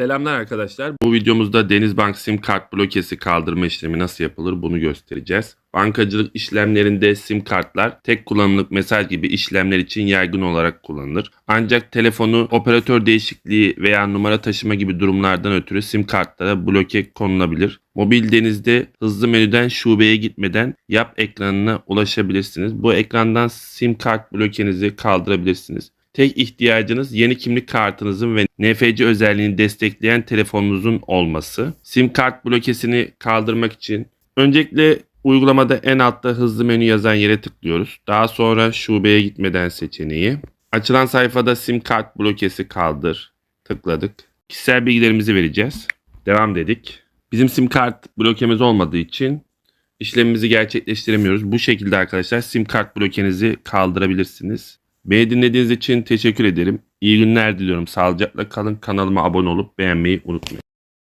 Selamlar arkadaşlar. Bu videomuzda Denizbank sim kart blokesi kaldırma işlemi nasıl yapılır bunu göstereceğiz. Bankacılık işlemlerinde sim kartlar tek kullanımlık mesaj gibi işlemler için yaygın olarak kullanılır. Ancak telefonu operatör değişikliği veya numara taşıma gibi durumlardan ötürü sim kartlara bloke konulabilir. Mobil denizde hızlı menüden şubeye gitmeden yap ekranına ulaşabilirsiniz. Bu ekrandan sim kart blokenizi kaldırabilirsiniz. Tek ihtiyacınız yeni kimlik kartınızın ve NFC özelliğini destekleyen telefonunuzun olması. Sim kart blokesini kaldırmak için öncelikle uygulamada en altta hızlı menü yazan yere tıklıyoruz. Daha sonra şubeye gitmeden seçeneği. Açılan sayfada sim kart blokesi kaldır. Tıkladık. Kişisel bilgilerimizi vereceğiz. Devam dedik. Bizim sim kart blokemiz olmadığı için işlemimizi gerçekleştiremiyoruz. Bu şekilde arkadaşlar sim kart blokenizi kaldırabilirsiniz. Beni dinlediğiniz için teşekkür ederim. İyi günler diliyorum. Sağlıcakla kalın. Kanalıma abone olup beğenmeyi unutmayın.